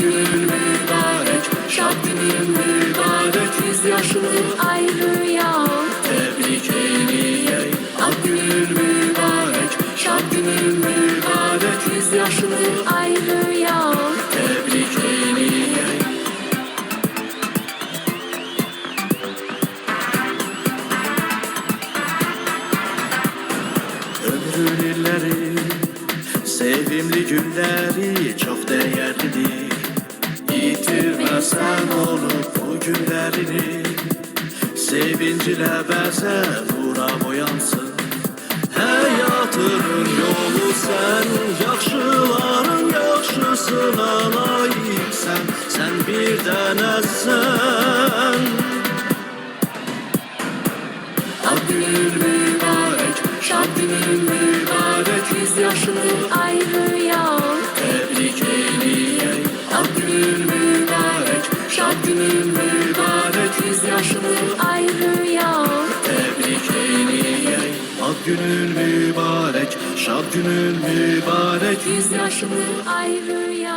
günün mübarek, şad günün mübarek, yüz yaşını ayrı yol tebrik eyleyey. Ad günün mübarek, şad günün mübarek, yüz yaşını ayrı yol tebrik eyleyey. Ömrün illeri, sevimli günleri çok değerlidir. Günlerini, sevinciyle benzer nura boyansın. Hayatının yolu sen, yaxşıların yaxşısına layıksan, sen bir dənəsən. Ad günün mübarek, şad günün mübarek, yüz yaşını ayrı günün mübarek, şad günün mübarek, yüz yaşını ayrı yol